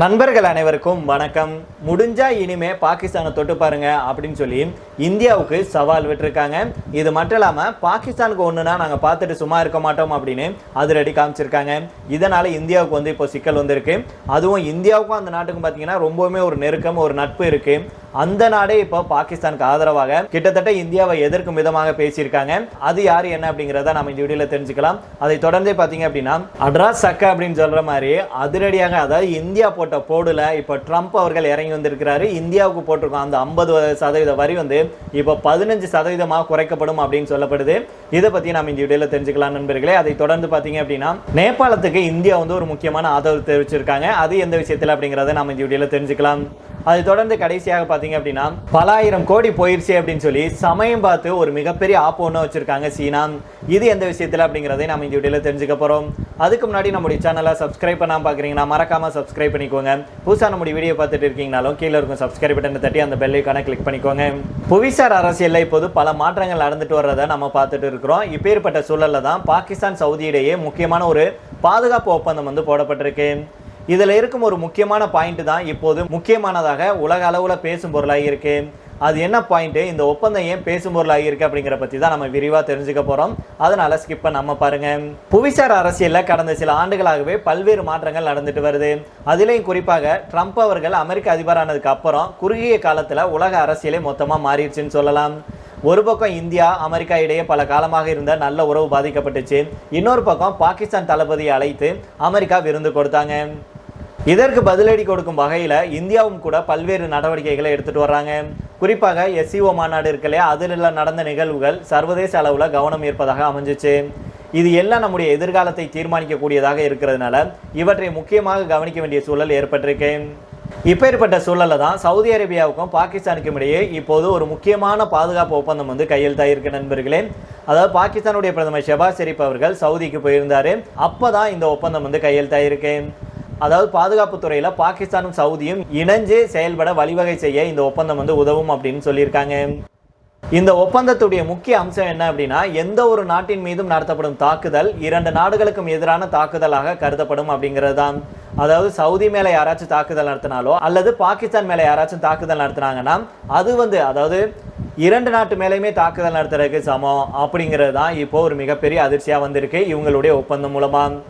நண்பர்கள் அனைவருக்கும் வணக்கம். முடிஞ்சா இனிமே பாகிஸ்தானை தொட்டு பாருங்க அப்படின்னு சொல்லி இந்தியாவுக்கு சவால் விட்டுருக்காங்க. இது மட்டும் இல்லாமல் பாகிஸ்தானுக்கு ஒன்றுனா நாங்கள் பார்த்துட்டு சும்மா இருக்க மாட்டோம் அப்படின்னு அது ரெடி காமிச்சிருக்காங்க. இதனால் இந்தியாவுக்கு வந்து இப்போ சிக்கல் வந்திருக்கு. அதுவும் இந்தியாவுக்கும் அந்த நாட்டுக்கும் பார்த்தீங்கன்னா ரொம்பவுமே ஒரு நெருக்கம் ஒரு நட்பு இருக்குது அந்த நாடே இப்போ பாகிஸ்தானுக்கு ஆதரவாக கிட்டத்தட்ட இந்தியாவை எதிர்க்கும் விதமாக பேசியிருக்காங்க. அது யார் என்ன அப்படிங்கிறத நம்ம இந்த வீடியோவில் தெரிஞ்சுக்கலாம். அதை தொடர்ந்தே பார்த்தீங்க அப்படின்னா அட்ராஸ் சக்கா அப்படின்னு சொல்கிற மாதிரி அதிரடியாக அதாவது இந்தியா போட்ட போடுல இப்போ ட்ரம்ப் அவர்கள் இறங்கி வந்திருக்கிறாரு. இந்தியாவுக்கு போட்டிருக்கோம் அந்த ஐம்பது சதவீத வரி வந்து இப்போ பதினஞ்சு சதவீதமாக குறைக்கப்படும் அப்படின்னு சொல்லப்படுது. இதை பற்றி நம்ம இந்த வீடியோவில் தெரிஞ்சுக்கலாம் நண்பர்களே. அதை தொடர்ந்து பார்த்தீங்க அப்படின்னா நேபாளத்துக்கு இந்தியா வந்து ஒரு முக்கியமான ஆதரவு தெரிவிச்சிருக்காங்க. அது எந்த விஷயத்தில் அப்படிங்கிறத நம்ம இந்த வீடியோவில் தெரிஞ்சுக்கலாம். அதை தொடர்ந்து கடைசியாக பார்த்தீங்க அப்படின்னா பல ஆயிரம் கோடி போயிடுச்சு அப்படின்னு சொல்லி சமயம் பார்த்து ஒரு மிகப்பெரிய ஆப் ஒன்று வச்சுருக்காங்க சீனா. இது எந்த விஷயத்தில் அப்படிங்கிறதை நம்ம இந்த வீடியோவில் தெரிஞ்சுக்க போகிறோம் அதுக்கு முன்னாடி நம்முடைய சேனலை சப்ஸ்கிரைப் பண்ணாமல் பார்க்குறீங்கன்னா மறக்காமல் சப்ஸ்கிரைப் பண்ணிக்கோங்க. புதுசாக நம்முடைய வீடியோ பார்த்துட்டு இருக்கீங்கனாலும் கீழே இருக்கும் சப்ஸ்கிரைப் பட்டனை தட்டி அந்த பெல் ஐக்கானை கிளிக் பண்ணிக்கோங்க. புவிசார் அரசியலில் இப்போது பல மாற்றங்கள் நடந்துட்டு வர்றதை நம்ம பார்த்துட்டு இருக்கிறோம். இப்பேற்பட்ட சூழலில் தான் பாகிஸ்தான் சவுதி இடையே முக்கியமான ஒரு பாதுகாப்பு ஒப்பந்தம் வந்து போடப்பட்டிருக்கு. இதில் இருக்கும் ஒரு முக்கியமான பாயிண்ட் தான் இப்போது முக்கியமானதாக உலக அளவில் பேசும் பொருளாக இருக்கு. அது என்ன பாயிண்ட்டு இந்த ஒப்பந்தம் ஏன் பேசும் பொருளாக இருக்குது அப்படிங்கிற பற்றி தான் நம்ம விரிவாக தெரிஞ்சுக்க போகிறோம் அதனால் ஸ்கிப் நம்ம பாருங்கள் புவிசார் அரசியலில் கடந்த சில ஆண்டுகளாகவே பல்வேறு மாற்றங்கள் நடந்துட்டு வருது. அதிலையும் குறிப்பாக ட்ரம்ப் அவர்கள் அமெரிக்க அதிபரானதுக்கு அப்புறம் குறுகிய காலத்தில் உலக அரசியலே மொத்தமாக மாறிடுச்சுன்னு சொல்லலாம். ஒரு பக்கம் இந்தியா அமெரிக்கா இடையே பல காலமாக இருந்த நல்ல உறவு பாதிக்கப்பட்டுச்சு. இன்னொரு பக்கம் பாகிஸ்தான் தளபதியை அழைத்து அமெரிக்கா விருந்து கொடுத்தாங்க. இதற்கு பதிலடி கொடுக்கும் வகையில் இந்தியாவும் கூட பல்வேறு நடவடிக்கைகளை எடுத்துட்டு வர்றாங்க. குறிப்பாக எஸ்சிஓ மாநாடு இருக்கலையே அதில் நடந்த நிகழ்வுகள் சர்வதேச அளவில் கவனம் ஈர்ப்பதாக அமைஞ்சிச்சு. இது எல்லாம் நம்முடைய எதிர்காலத்தை தீர்மானிக்கக்கூடியதாக இருக்கிறதுனால இவற்றை முக்கியமாக கவனிக்க வேண்டிய சூழல் ஏற்பட்டிருக்கு. இப்பேற்பட்ட சூழலில் தான் சவுதி அரேபியாவுக்கும் பாகிஸ்தானுக்கும் இடையே இப்போது ஒரு முக்கியமான பாதுகாப்பு ஒப்பந்தம் வந்து கையெழுத்தாயிருக்கு நண்பர்களே. அதாவது பாகிஸ்தானுடைய பிரதமர் ஷெபாஸ் ஷெரீப் அவர்கள் சவுதிக்கு போயிருந்தார். அப்போ தான் இந்த ஒப்பந்தம் வந்து கையெழுத்தாயிருக்கேன் அதாவது பாதுகாப்பு துறையில் பாகிஸ்தானும் சவுதியும் இணைஞ்சு செயல்பட வழிவகை செய்ய இந்த ஒப்பந்தம் வந்து உதவும் அப்படின்னு சொல்லியிருக்காங்க. இந்த ஒப்பந்தத்துடைய முக்கிய அம்சம் என்ன அப்படின்னா எந்த ஒரு நாட்டின் மீதும் நடத்தப்படும் தாக்குதல் இரண்டு நாடுகளுக்கும் எதிரான தாக்குதலாக கருதப்படும் அப்படிங்கிறது தான். அதாவது சவுதி மேலே யாராச்சும் தாக்குதல் நடத்தினாலோ அல்லது பாகிஸ்தான் மேலே யாராச்சும் தாக்குதல் நடத்தினாங்கன்னா அது வந்து அதாவது இரண்டு நாட்டு மேலேயுமே தாக்குதல் நடத்துறதுக்கு சமம் அப்படிங்கிறது தான் இப்போ ஒரு மிகப்பெரிய அதிர்ச்சியாக வந்திருக்கு இவங்களுடைய ஒப்பந்தம் மூலமாக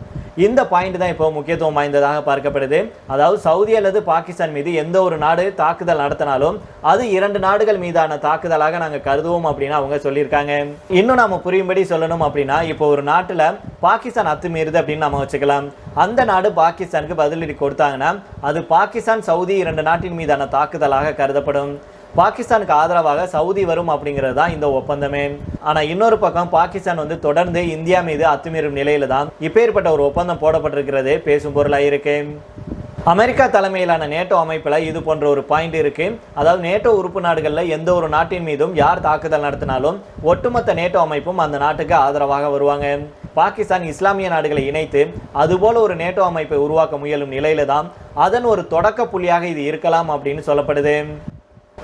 இந்த பாயிண்ட் தான் இப்போ முக்கியத்துவம் வாய்ந்ததாக பார்க்கப்படுது. அதாவது சவுதி அல்லது பாகிஸ்தான் மீது எந்த ஒரு நாடு தாக்குதல் நடத்தினாலும் அது இரண்டு நாடுகள் மீதான தாக்குதலாக நாங்கள் கருதுவோம் அப்படின்னு அவங்க சொல்லியிருக்காங்க. இன்னும் நாம புரியும்படி சொல்லணும் அப்படின்னா இப்போ ஒரு நாட்டில் பாகிஸ்தான் அத்துமீறுது அப்படின்னு நம்ம வச்சுக்கலாம். அந்த நாடு பாகிஸ்தானுக்கு பதிலடி கொடுத்தாங்கன்னா அது பாகிஸ்தான் சவுதி இரண்டு நாட்டின் மீதான தாக்குதலாக கருதப்படும். பாகிஸ்தானுக்கு ஆதரவாக சவுதி வரும் அப்படிங்கிறது தான் இந்த ஒப்பந்தமே. ஆனால் இன்னொரு பக்கம் பாகிஸ்தான் வந்து தொடர்ந்து இந்தியா மீது அத்துமீறும் நிலையில தான் இப்பேற்பட்ட ஒரு ஒப்பந்தம் போடப்பட்டிருக்கிறது பேசும் பொருளாக இருக்கு. அமெரிக்கா தலைமையிலான நேட்டோ அமைப்பில் இது போன்ற ஒரு பாயிண்ட் இருக்கு. அதாவது நேட்டோ உறுப்பு நாடுகளில் எந்த ஒரு நாட்டின் மீதும் யார் தாக்குதல் நடத்தினாலும் ஒட்டுமொத்த நேட்டோ அமைப்பும் அந்த நாட்டுக்கு ஆதரவாக வருவாங்க. பாகிஸ்தான் இஸ்லாமிய நாடுகளை இணைத்து அதுபோல ஒரு நேட்டோ அமைப்பை உருவாக்க முயலும் நிலையில தான் அதன் ஒரு தொடக்க புள்ளியாக இது இருக்கலாம் அப்படின்னு சொல்லப்படுது.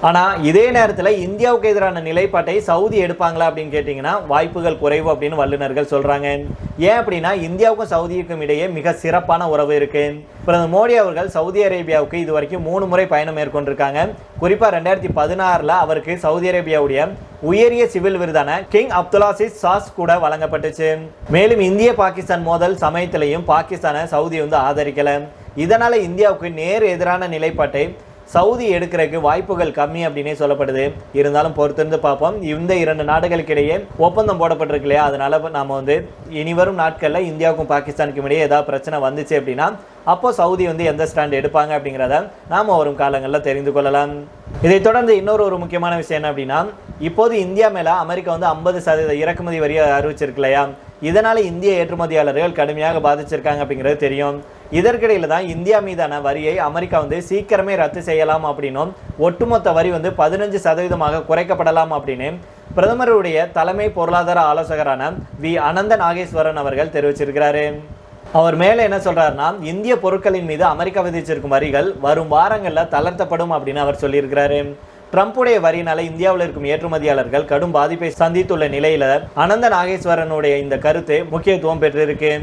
ஆனால் இதே நேரத்தில் இந்தியாவுக்கு எதிரான நிலைப்பாட்டை சவுதி எடுப்பாங்களா அப்படின்னு கேட்டிங்கன்னா வாய்ப்புகள் குறைவு அப்படின்னு வல்லுநர்கள் சொல்கிறாங்க ஏன் அப்படின்னா இந்தியாவுக்கும் சவுதிக்கும் இடையே மிக சிறப்பான உறவு இருக்கு. பிரதமர் மோடி அவர்கள் சவுதி அரேபியாவுக்கு இது வரைக்கும் மூணு முறை பயணம் மேற்கொண்டிருக்காங்க. குறிப்பாக ரெண்டாயிரத்தி பதினாறில் அவருக்கு சவுதி அரேபியாவுடைய உயரிய சிவில் விருதான கிங் அப்துல்லாசிஸ் சாஸ் கூட வழங்கப்பட்டுச்சு. மேலும் இந்திய பாகிஸ்தான் மோதல் சமயத்திலையும் பாகிஸ்தானை சவுதி வந்து ஆதரிக்கல. இதனால இந்தியாவுக்கு நேர் எதிரான நிலைப்பாட்டை சவுதி எடுக்கிறதுக்கு வாய்ப்புகள் கம்மி அப்படின்னே சொல்லப்படுது. இருந்தாலும் பொறுத்திருந்து பார்ப்போம். இந்த இரண்டு நாடுகளுக்கிடையே ஒப்பந்தம் போடப்பட்டிருக்கு இல்லையா? அதனால நாம் வந்து இனி வரும் நாட்களில் இந்தியாவுக்கும் பாகிஸ்தானுக்கும் இடையே ஏதாவது பிரச்சனை வந்துச்சு அப்படின்னா அப்போ சவுதி வந்து எந்த ஸ்டாண்ட் எடுப்பாங்க அப்படிங்கிறத நாம் வரும் காலங்களில் தெரிந்து கொள்ளலாம். இதைத் தொடர்ந்து இன்னொரு ஒரு முக்கியமான விஷயம் என்ன அப்படின்னா இப்போது இந்தியா மேலே அமெரிக்கா வந்து ஐம்பது சதவீத இறக்குமதி வரியை அறிவிச்சிருக்கு இல்லையா? இதனால் இந்திய ஏற்றுமதியாளர்கள் கடுமையாக பாதிச்சிருக்காங்க அப்படிங்கிறது தெரியும். இதற்கிடையில் தான் இந்தியா மீதான வரியை அமெரிக்கா வந்து சீக்கிரமே ரத்து செய்யலாம் அப்படின்னும் ஒட்டுமொத்த வரி வந்து பதினஞ்சு சதவீதமாக குறைக்கப்படலாம் அப்படின்னு பிரதமருடைய தலைமை பொருளாதார ஆலோசகரான வி. அனந்த நாகேஸ்வரன் அவர்கள் தெரிவிச்சிருக்கிறாரு. அவர் மேலே என்ன சொல்கிறாருன்னா இந்திய பொருட்களின் மீது அமெரிக்கா விதிச்சிருக்கும் வரிகள் வரும் வாரங்களில் தளர்த்தப்படும் அப்படின்னு அவர் சொல்லியிருக்கிறாரு. ட்ரம்ப்புடைய வரியினால இந்தியாவில் இருக்கும் ஏற்றுமதியாளர்கள் கடும் பாதிப்பை சந்தித்துள்ள நிலையில அனந்த நாகேஸ்வரனுடைய இந்த கருத்து முக்கியத்துவம் பெற்றிருக்கு.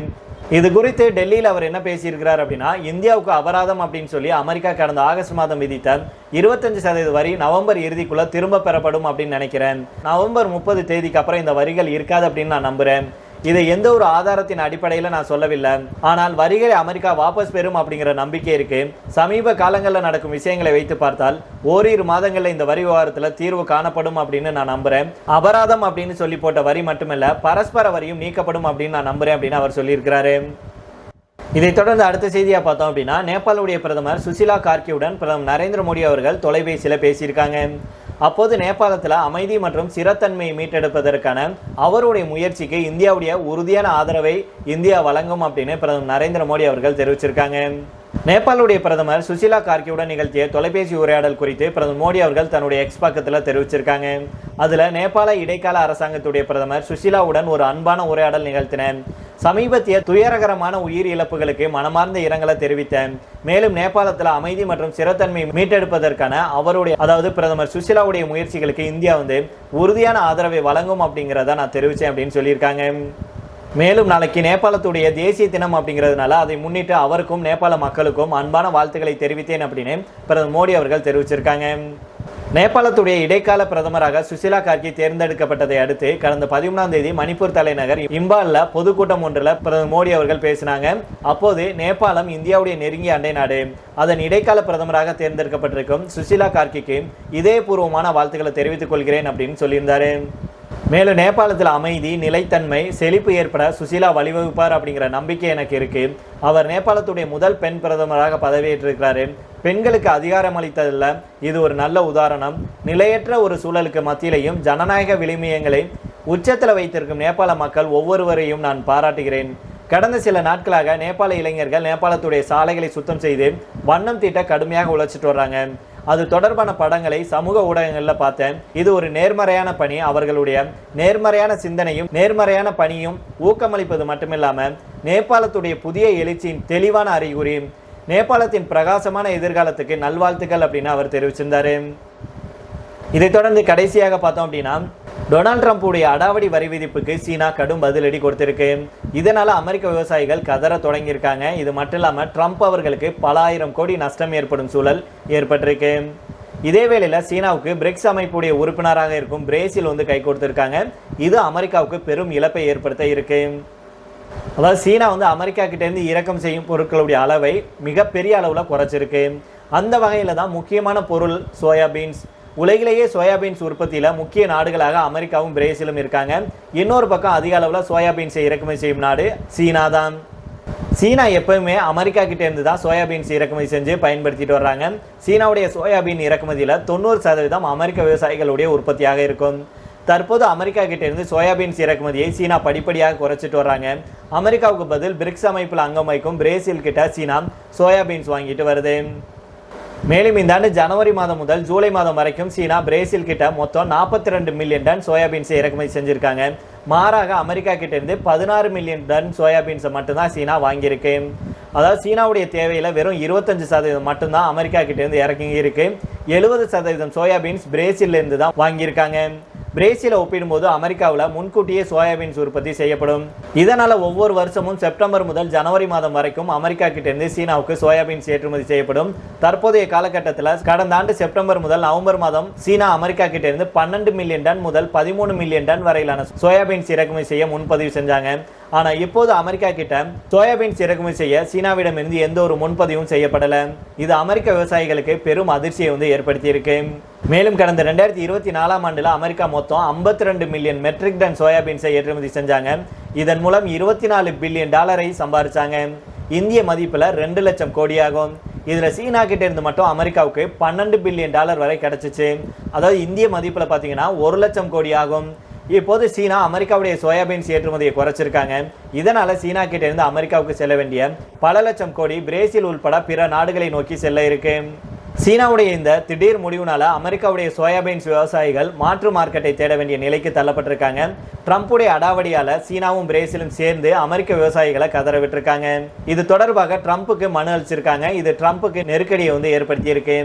இது குறித்து டெல்லியில் அவர் என்ன பேசியிருக்கிறார் அப்படின்னா இந்தியாவுக்கு அபராதம் அப்படின்னு சொல்லி அமெரிக்கா கடந்த ஆகஸ்ட் மாதம் விதித்த இருபத்தஞ்சு சதவீத வரி நவம்பர் இறுதிக்குள்ளே திரும்ப பெறப்படும் அப்படின்னு நினைக்கிறேன். நவம்பர் முப்பது தேதிக்கு அப்புறம் இந்த வரிகள் இருக்காது அப்படின்னு நான் நம்புகிறேன் இதை எந்த ஒரு ஆதாரத்தின் அடிப்படையில் நான் சொல்லவில்லை. ஆனால் வரிகளை அமெரிக்கா வாபஸ் பெறும் அப்படிங்கிற நம்பிக்கை இருக்கு. சமீப காலங்களில் நடக்கும் விஷயங்களை வைத்து பார்த்தால் ஓரிரு மாதங்களில் இந்த வரி விவகாரத்தில் தீர்வு காணப்படும் அப்படின்னு நான் நம்புறேன். அபராதம் அப்படின்னு சொல்லி போட்ட வரி மட்டுமல்ல பரஸ்பர வரியும் நீக்கப்படும் அப்படின்னு நான் நம்புறேன் அப்படின்னு அவர் சொல்லியிருக்கிறாரு. இதைத் தொடர்ந்து அடுத்த செய்தியாக பார்த்தோம் அப்படின்னா நேபாளுடைய பிரதமர் சுசிலா கார்கியுடன் பிரதமர் நரேந்திர மோடி அவர்கள் தொலைபேசியில் பேசியிருக்காங்க. அப்போது நேபாளத்தில் அமைதி மற்றும் ஸ்திரத்தன்மையை மீட்டெடுப்பதற்கான அவருடைய முயற்சிக்கு இந்தியாவுடைய உறுதியான ஆதரவை இந்தியா வழங்கும் அப்படின்னு பிரதமர் நரேந்திர மோடி அவர்கள் தெரிவிச்சிருக்காங்க. நேபாளுடைய பிரதமர் சுசிலா கார்கியுடன் நிகழ்த்திய தொலைபேசி உரையாடல் குறித்து பிரதமர் மோடி அவர்கள் தன்னுடைய எக்ஸ் பக்கத்தில் தெரிவிச்சிருக்காங்க. அதில் நேபாள இடைக்கால அரசாங்கத்துடைய பிரதமர் சுசிலாவுடன் ஒரு அன்பான உரையாடல் நிகழ்த்தினேன். சமீபத்திய துயரகரமான உயிர் இழப்புகளுக்கு மனமார்ந்த இரங்கலை தெரிவித்தேன். மேலும் நேபாளத்தில் அமைதி மற்றும் சிறத்தன்மை மீட்டெடுப்பதற்கான அவருடைய அதாவது பிரதமர் சுசிலாவுடைய முயற்சிகளுக்கு இந்தியா வந்து உறுதியான ஆதரவை வழங்கும் அப்படிங்கிறத நான் தெரிவித்தேன் அப்படின்னு சொல்லியிருக்காங்க. மேலும் நாளைக்கு நேபாளத்துடைய தேசிய தினம் அப்படிங்கிறதுனால அதை முன்னிட்டு அவருக்கும் நேபாள மக்களுக்கும் அன்பான வாழ்த்துக்களை தெரிவித்தேன் அப்படின்னு பிரதமர் மோடி அவர்கள் தெரிவிச்சிருக்காங்க. நேபாளத்துடைய இடைக்கால பிரதமராக சுசிலா கார்கி தேர்ந்தெடுக்கப்பட்டதை அடுத்து கடந்த பதிமூணாம் தேதி மணிப்பூர் தலைநகர் இம்பாலில் பொதுக்கூட்டம் ஒன்றில் பிரதமர் மோடி அவர்கள் பேசினாங்க. அப்போது நேபாளம் இந்தியாவுடைய நெருங்கிய அண்டை நாடு. அதன் இடைக்கால பிரதமராக தேர்ந்தெடுக்கப்பட்டிருக்கும் சுசிலா கார்கிக்கு இதயபூர்வமான வாழ்த்துக்களை தெரிவித்துக் கொள்கிறேன் அப்படின்னு சொல்லியிருந்தாரு. மேலும் நேபாளத்தில் அமைதி நிலைத்தன்மை செழிப்பு ஏற்பட சுசீலா வழிவகுப்பார் அப்படிங்கிற நம்பிக்கை எனக்கு இருக்கு. அவர் நேபாளத்துடைய முதல் பெண் பிரதமராக பதவியேற்றிருக்கிறாரு. பெண்களுக்கு அதிகாரம் அளித்ததில் இது ஒரு நல்ல உதாரணம். நிலையற்ற ஒரு சூழலுக்கு மத்தியிலையும் ஜனநாயக விளிமியங்களை உச்சத்தில் வைத்திருக்கும் நேபாள மக்கள் ஒவ்வொருவரையும் நான் பாராட்டுகிறேன். கடந்த சில நாட்களாக நேபாள இளைஞர்கள் நேபாளத்துடைய சாலைகளை சுத்தம் செய்து வண்ணம் தீட்ட கடுமையாக உழைச்சிட்டு வர்றாங்க. அது தொடர்பான படங்களை சமூக ஊடகங்களில் பார்த்தேன். இது ஒரு நேர்மறையான பணி. அவர்களுடைய நேர்மறையான சிந்தனையும் நேர்மறையான பணியும் ஊக்கமளிப்பது மட்டுமில்லாமல் நேபாளத்துடைய புதிய எழுச்சியின் தெளிவான அறிகுறி நேபாளத்தின் பிரகாசமான எதிர்காலத்துக்கு நல்வாழ்த்துக்கள் அப்படின்னு அவர் தெரிவிச்சிருந்தாரு. இதைத் தொடர்ந்து கடைசியாக பார்த்தோம் அப்படின்னா டொனால்ட் ட்ரம்ப்புடைய அடாவடி வரி விதிப்புக்கு சீனா கடும் பதிலடி கொடுத்திருக்கு. இதனால் அமெரிக்க விவசாயிகள் கதற தொடங்கியிருக்காங்க. இது மட்டும் இல்லாமல் ட்ரம்ப் அவர்களுக்கு பல ஆயிரம் கோடி நஷ்டம் ஏற்படும் சூழல் ஏற்பட்டிருக்கு. இதே வேளையில் சீனாவுக்கு பிரிக்ஸ் அமைப்புடைய உறுப்பினராக இருக்கும் பிரேசில் வந்து கை கொடுத்துருக்காங்க. இது அமெரிக்காவுக்கு பெரும் இழப்பை ஏற்படுத்த இருக்கு. அதாவது சீனா வந்து அமெரிக்கா கிட்டேருந்து இறக்கம் செய்யும் பொருட்களுடைய அளவை மிகப்பெரிய அளவில் குறைச்சிருக்கு. அந்த வகையில் தான் முக்கியமான பொருள் சோயாபீன்ஸ் உலகிலேயே சோயாபீன்ஸ் உற்பத்தியில் முக்கிய நாடுகளாக அமெரிக்காவும் பிரேசிலும் இருக்காங்க. இன்னொரு பக்கம் அதிக அளவில் சோயாபீன்ஸை இறக்குமதி செய்யும் நாடு சீனா தான். சீனா எப்பவுமே அமெரிக்கா கிட்டே இருந்து தான் சோயாபீன்ஸ் இறக்குமதி செஞ்சு பயன்படுத்திட்டு வர்றாங்க. சீனாவுடைய சோயாபீன் இறக்குமதியில் தொண்ணூறு சதவீதம் அமெரிக்க விவசாயிகளுடைய உற்பத்தியாக இருக்கும். தற்போது அமெரிக்கா கிட்டேருந்து சோயாபீன்ஸ் இறக்குமதியை சீனா படிப்படியாக குறைச்சிட்டு வர்றாங்க. அமெரிக்காவுக்கு பதில் பிரிக்ஸ் அமைப்பில் அங்கம் வைக்கும் பிரேசில் கிட்ட சீனா சோயாபீன்ஸ் வாங்கிட்டு வருது. மேலும் இந்த ஆண்டு ஜனவரி மாதம் முதல் ஜூலை மாதம் வரைக்கும் சீனா பிரேசில் கிட்ட மொத்தம் நாற்பத்தி ரெண்டு மில்லியன் டன் சோயாபீன்ஸை இறக்குமதி செஞ்சிருக்காங்க. மாறாக அமெரிக்கா கிட்டேருந்து பதினாறு மில்லியன் டன் சோயாபீன்ஸை மட்டும்தான் சீனா வாங்கியிருக்கு. அதாவது சீனாவுடைய தேவையில் வெறும் இருபத்தஞ்சு சதவீதம் மட்டும்தான் அமெரிக்கா கிட்டேருந்து இறக்கி இருக்கு எழுபது சதவீதம் சோயாபீன்ஸ் பிரேசிலேருந்து தான் வாங்கியிருக்காங்க. பிரேசிலை ஒப்பிடும்போது அமெரிக்காவில் முன்கூட்டியே சோயாபீன்ஸ் உற்பத்தி செய்யப்படும். இதனால் ஒவ்வொரு வருஷமும் செப்டம்பர் முதல் ஜனவரி மாதம் வரைக்கும் அமெரிக்கா கிட்டேருந்து சீனாவுக்கு சோயாபீன்ஸ் ஏற்றுமதி செய்யப்படும். தற்போதைய காலகட்டத்தில் கடந்த ஆண்டு செப்டம்பர் முதல் நவம்பர் மாதம் சீனா அமெரிக்கா கிட்டேருந்து பன்னெண்டு மில்லியன் டன் முதல் பதிமூணு மில்லியன் டன் வரையிலான சோயாபீன்ஸ் இறக்குமதி செய்ய முன்பதிவு செஞ்சாங்க. ஆனால் இப்போது அமெரிக்கா கிட்ட சோயாபீன்ஸ் இறக்குமதி செய்ய சீனாவிடமிருந்து எந்த ஒரு முன்பதிவும் செய்யப்படலை. இது அமெரிக்க விவசாயிகளுக்கு பெரும் அதிர்ச்சியை வந்து ஏற்படுத்தியிருக்கு. மேலும் கடந்த ரெண்டாயிரத்தி இருபத்தி நாலாம் ஆண்டில் அமெரிக்கா மொத்தம் ஐம்பத்தி ரெண்டு மில்லியன் மெட்ரிக் டன் சோயாபீன்ஸை ஏற்றுமதி செஞ்சாங்க. இதன் மூலம் இருபத்தி நாலு பில்லியன் டாலரை சம்பாதிச்சாங்க இந்திய மதிப்பில் ரெண்டு லட்சம் கோடியாகும். இதில் சீனா கிட்ட இருந்து மட்டும் அமெரிக்காவுக்கு பன்னெண்டு பில்லியன் டாலர் வரை கிடச்சிச்சு. அதாவது இந்திய மதிப்பில் பார்த்தீங்கன்னா ஒரு லட்சம் கோடி ஆகும் இப்போது சீனா அமெரிக்காவுடைய சோயாபீன்ஸ் ஏற்றுமதியை குறைச்சிருக்காங்க. இதனால சீனா கிட்ட இருந்து அமெரிக்காவுக்கு செல்ல வேண்டிய பல லட்சம் கோடி பிரேசில் உள்பட பிற நாடுகளை நோக்கி செல்ல இருக்கு. சீனாவுடைய இந்த திடீர் முடிவுனால அமெரிக்காவுடைய சோயாபீன்ஸ் விவசாயிகள் மாற்று மார்க்கெட்டை தேட வேண்டிய நிலைக்கு தள்ளப்பட்டிருக்காங்க. ட்ரம்ப்புடைய அடாவடியால சீனாவும் பிரேசிலும் சேர்ந்து அமெரிக்க விவசாயிகளை கதற விட்டுருக்காங்க. இது தொடர்பாக ட்ரம்ப்புக்கு மனு அளிச்சிருக்காங்க. இது ட்ரம்ப்புக்கு நெருக்கடியை வந்து ஏற்படுத்தியிருக்கு.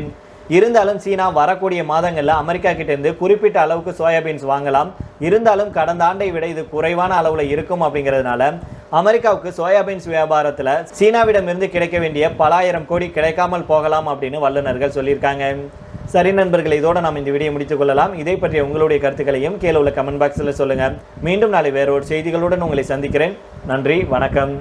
இருந்தாலும் சீனா வரக்கூடிய மாதங்களில் அமெரிக்கா கிட்டேருந்து குறிப்பிட்ட அளவுக்கு சோயாபீன்ஸ் வாங்கலாம். இருந்தாலும் கடந்த ஆண்டை விட இது குறைவான அளவில் இருக்கும் அப்படிங்கிறதுனால அமெரிக்காவுக்கு சோயாபீன்ஸ் வியாபாரத்தில் சீனாவிடமிருந்து கிடைக்க வேண்டிய பலாயிரம் கோடி கிடைக்காமல் போகலாம் அப்படின்னு வல்லுநர்கள் சொல்லியிருக்காங்க. சரி நண்பர்கள் இதோட நாம் இந்த வீடியோ முடித்துக் கொள்ளலாம். இதை பற்றிய உங்களுடைய கருத்துக்களையும் கீழே உள்ள கமெண்ட் பாக்ஸில் சொல்லுங்கள் மீண்டும் நாளை வேறொரு செய்திகளுடன் உங்களை சந்திக்கிறேன். நன்றி வணக்கம்.